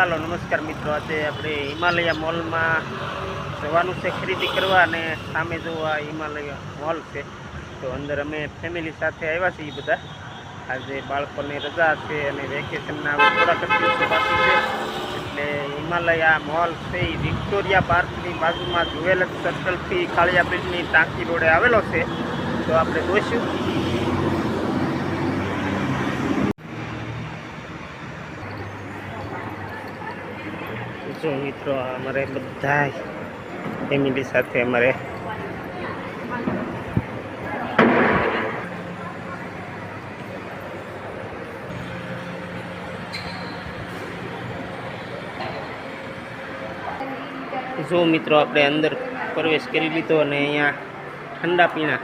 આજે આપણે હિમાલયા મોલમાં જવાનું છે ખરીદી કરવા અને સામે જો આ હિમાલય મોલ છે, તો અંદર અમે ફેમિલી સાથે આવ્યા છીએ બધા. આજે બાળકોને રજા છે અને વેકેશનના થોડાક જ છે. એટલે હિમાલયા મોલ છે એ વિક્ટોરિયા પાર્કની બાજુમાં જુવેલ સર્કલથી કાળિયા બ્રિજની ટાંકી રોડે આવેલો છે. તો આપણે જોઈશું. જો મિત્રો, અમારે બધા ફેમિલી સાથે અમારે જો મિત્રો, આપણે અંદર પ્રવેશ કરી લીધો અને અહીંયા ઠંડા પીણા.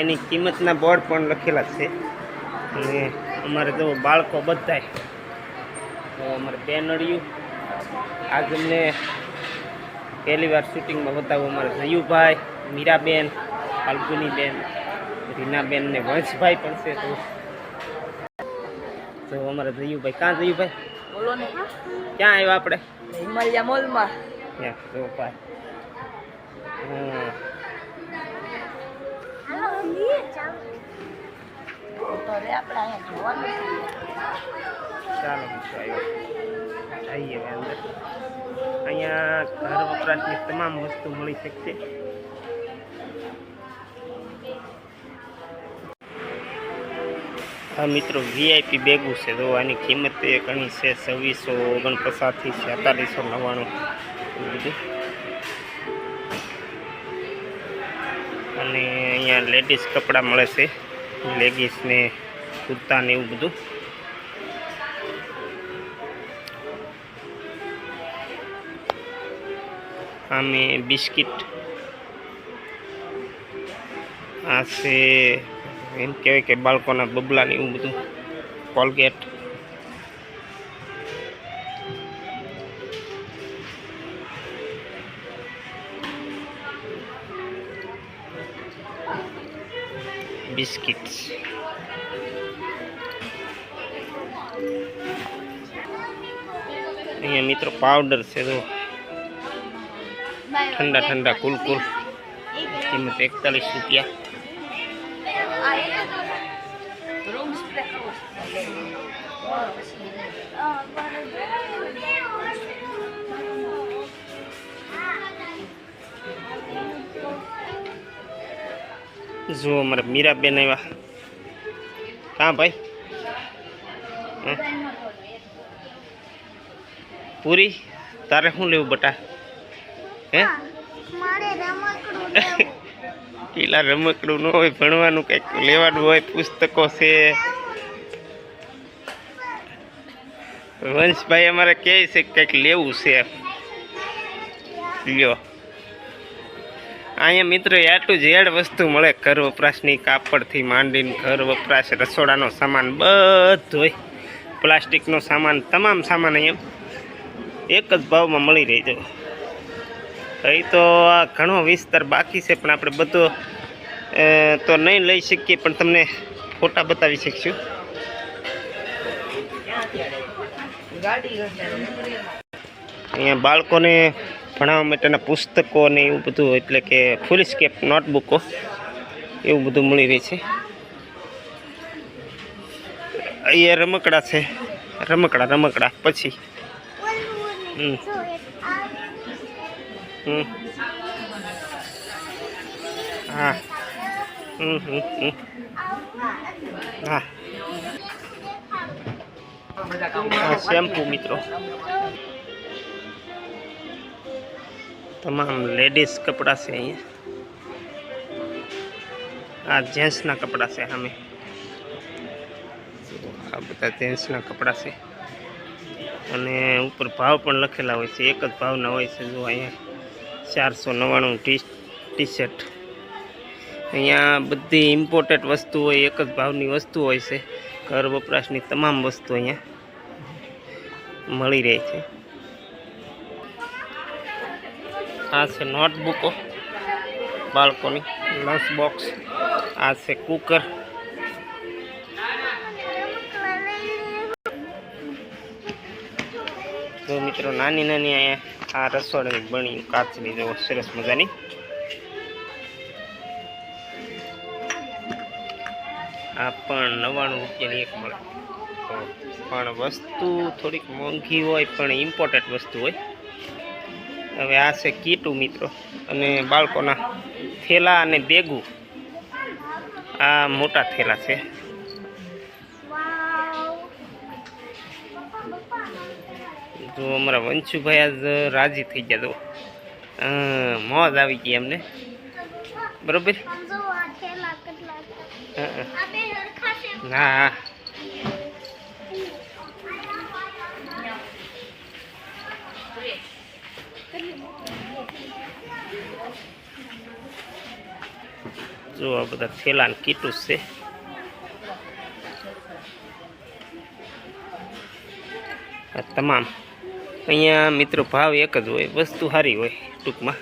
એની કિંમતના બોર્ડ પણ લખેલા છે. અને અમારે તો બાળકો બધાય અમારે બેનડિયું આજ અમને પહેલી વાર શૂટિંગમાં બતાવું અમારે જયુભાઈ મીરાબેન ફાલ્ગુનીબેન રીનાબેન ને વંશભાઈ પણ છે તો જો અમારા જયુભાઈ ક્યાં જયુભાઈ બોલો ને. ક્યાં આવ્યા આપણે? હિમાલયા મોલમાં. ત્યાં જો ભાઈ. હા. આપણે અહીંયા જોવાનું ચાલો મિત્રો આવ્યો હવે અંદર. અહીંયા ઘર વપરાશની તમામ વસ્તુ મળી શકશે. હા, મિત્રો વીઆઈપી બેગું છે. તો આની કિંમત એ ઘણી છે છવ્વીસો ઓગણપચાસથી છેતાલીસો નવ્વાણું. અને અહીંયા લેડીઝ કપડાં મળે છે. લેગીસ ને કુર્તા ને એવું બધું. આમે બિસ્કિટ આ છે એમ કહેવાય કે બાળકોના બબલા ને એવું બધું કોલગેટ બિસ્કિટ્સ અહીંયા મિત્રો પાવડર છે તો ઠંડા ઠંડા કુલકુલ કુલ કિંમત એકતાલીસ રૂપિયા. જુઓ અમારે મીરાબેન આવ્યા. કાં ભાઈ? પૂરી? તારે શું લેવું બટા? હે? પેલા રમકડું ન હોય ભણવાનું કંઈક લેવાનું હોય પુસ્તકો છે. વંશભાઈ અમારે કહે છે કંઈક લેવું છે. લ્યો. અહીંયા મિત્રો આટલું જ એડ વસ્તુ મળે ઘર વપરાશની કાપડથી માંડીને ઘર વપરાશ રસોડાનો સામાન બધોય પ્લાસ્ટિકનો સામાન તમામ સામાન અહીંયા એક જ ભાવમાં મળી રહી છે અહીં તો આ ઘણો વિસ્તાર બાકી છે, પણ આપણે બધો તો નહીં લઈ શકીએ, પણ તમને ફોટા બતાવી શકીશું. અહીંયા બાળકોને ભણાવવા માટેના પુસ્તકો ને એવું બધું, એટલે કે ફૂલ સ્કેપ નોટબુકો એવું બધું મળી રહે છે. અહીંયા રમકડા છે, રમકડા રમકડા, પછી. હમ. હમ. હા. હમ હમ હમ. હા. શેમ્પુ મિત્રો. તમામ લેડીઝ કપડાં છે અહીંયા. આ જેન્ટ્સના કપડાં છે સામે. આ બધા જેન્ટ્સના કપડાં છે. અને ઉપર ભાવ પણ લખેલા હોય છે. એક જ ભાવના હોય છે જો અહીંયા ચારસો નવ્વાણું ટી ટી શર્ટ અહીંયા બધી ઇમ્પોર્ટેડ વસ્તુ હોય, એક જ ભાવની વસ્તુ હોય છે. ઘર વપરાશની તમામ વસ્તુ અહીંયા મળી રહે છે. આ છે નોટબુકો, બાળકોની લંચ બોક્સ આ છે કુકર તો મિત્રો, નાની નાની આ રસોડાની બની કાચની જો સરસ મજાની. આ પણ નવ્વાણું રૂપિયાની એક મળે. પણ વસ્તુ થોડીક મોંઘી હોય, પણ ઇમ્પોર્ટન્ટ વસ્તુ હોય. હવે આ છે કીટું મિત્રો, અને બાળકોના થેલા અને બેગું આ મોટા થેલા છે. જો અમારા વંશુભાઈ આજ રાજી થઈ ગયા તો મોજ આવી ગઈ એમને. બરોબર? હા, જો આ બધા થેલા કીટું છે. તમામ. અહીંયા મિત્રો ભાવ એક જ હોય, વસ્તુ સારી હોય ટૂંકમાં.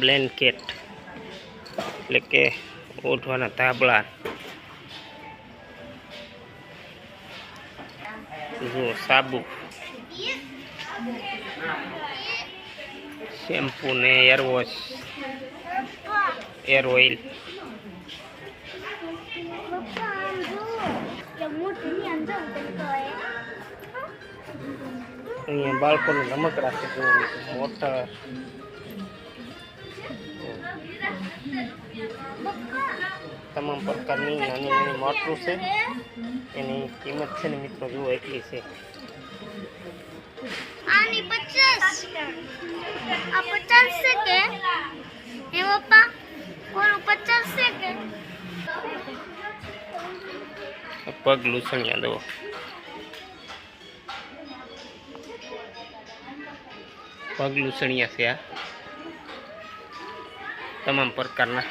બ્લેન્કેટ એટલે કે ઓઢવાના ધાબળા. જુઓ, સાબુ. શેમ્પુ ને એરવોશ એર ઓઇલ અહીંયા બાળકોનું રમકડા છે મોટા. તમામ પ્રકારની નાની નાની મોટરું છે. એની કિંમત છે ને મિત્રો જુઓ એટલી છે. આની પચાસ. આ પચાસ છે કે? હે પપ્પા? કોનું પચાસ છે કે? પગ લૂસણિયા દો પગ લૂસણિયા છે આ. તમામ પ્રકારના.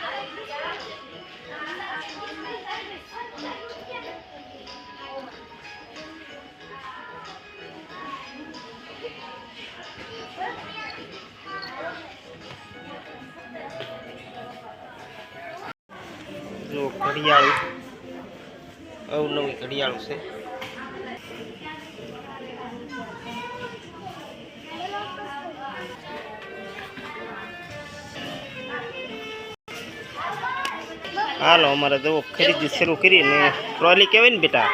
જો ઘડિયાળું અવનવી ઘડિયાળું છે. હાલો અમારે તો ખરીદી શરૂ કરીને ટ્રોલી કહેવાય ને બેટા?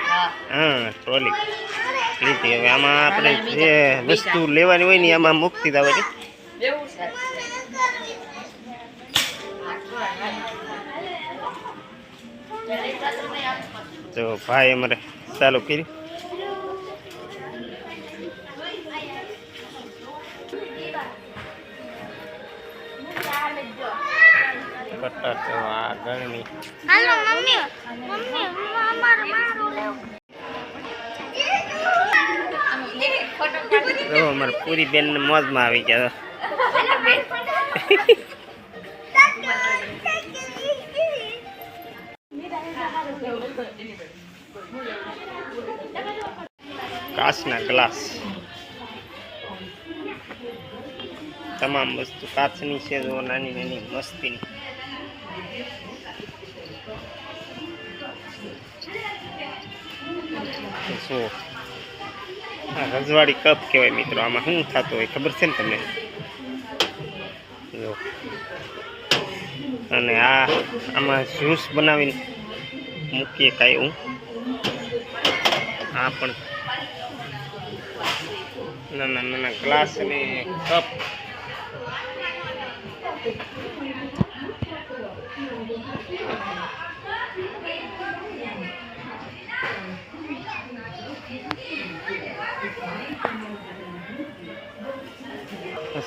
હા. ટ્રોલી. લીધી. હવે આમાં આપણે જે વસ્તુ લેવાની હોય ને આમાં મૂકતી દાવાની બેવું તો ભાઈ અમારે ચાલુ કર્યું બટાટો આ ગળણી હાલો મમ્મી મમ્મી અમારે મારું બેન ને અમારે પૂરી બેન મોજમાં આવી ગયા. કાચના ગ્લાસ. તમામ વસ્તુ કાચની છે જો નાની નાની મસ્તીની. આ રજવાડી કપ કહેવાય મિત્રો, આમાં શું થતું હોય ખબર છે ને તમને? જો. અને આ આમાં જ્યુસ બનાવીને મૂકીએ કાંઈ હું. આ પણ નાના નાના ગ્લાસ અને કપ.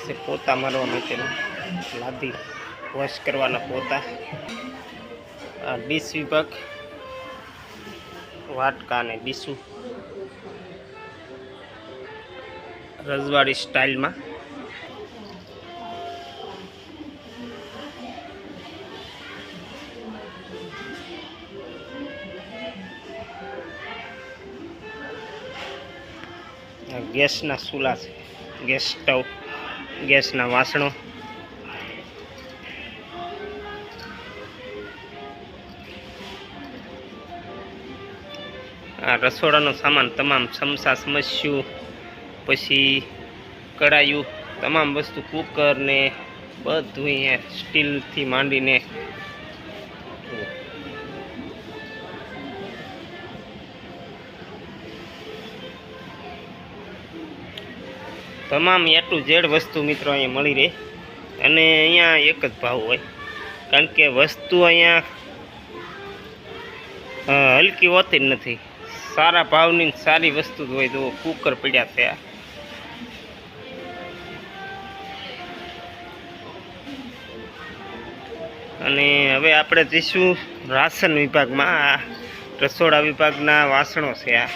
હશે પોતા મારવા માટેનું લાદી વોશ કરવાના પોતા. આ ડીશ વિભાગ, વાટકા અને ડીશું. રજવાડી સ્ટાઇલમાં. આ ગેસના ચૂલા છે, ગેસ સ્ટવ. ગેસના વાસણો. આ રસોડાનો સામાન તમામ ચમસા સમસ્યું, પછી કડાયું તમામ વસ્તુ કુકર ને બધું સ્ટીલથી માંડીને તમામ એ ટુ ઝેડ વસ્તુ મિત્રો અહીંયા મળી રહે. અને અહીંયા એક જ ભાવ હોય. કારણ કે વસ્તુ અહીંયા હલકી હોતી જ નથી. સારા ભાવની સારી વસ્તુ હોય. તો કુકર પડ્યા આ. અને હવે આપણે જઈશું રાશન વિભાગમાં. આ રસોડા વિભાગના વાસણો છે આ.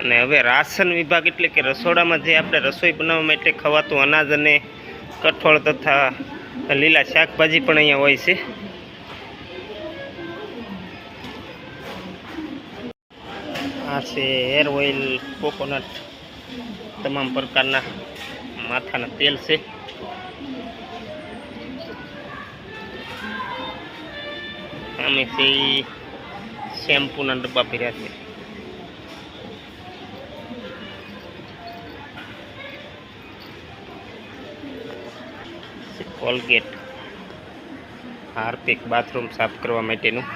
અને હવે રાશન વિભાગ એટલે કે રસોડામાં જે આપણે રસોઈ બનાવવા માટે ખવાતું અનાજ અને કઠોળ તથા લીલા શાકભાજી પણ અહીંયા હોય છે. આ છે હેર ઓઇલ કોકોનટ તમામ પ્રકારના માથાના તેલ છે. છે શેમ્પૂના ડબ્બા ભર્યા છે. કોલગેટ હાર્પિક બાથરૂમ સાફ કરવા માટેનું.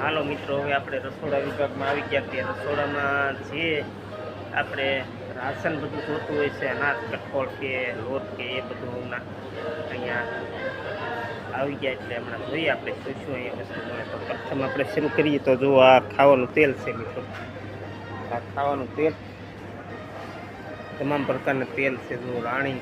હાલો મિત્રો, હવે આપણે રસોડા વિભાગમાં આવી ગયા ત્યાં રસોડામાં જે આપણે રાશન બધું જોતું હોય છે, અનાજ, કઠોળ કે લોટ કે એ બધું અહીંયા આવી ગયા એટલે હમણાં જોઈએ આપણે શું શું અહીંયા વસ્તુ મળે તો. પ્રથમ આપણે શરૂ કરીએ તો જો આ ખાવાનું તેલ છે મિત્રો. આ ખાવાનું તેલ તમામ પ્રકારના તેલ છે જો રાણી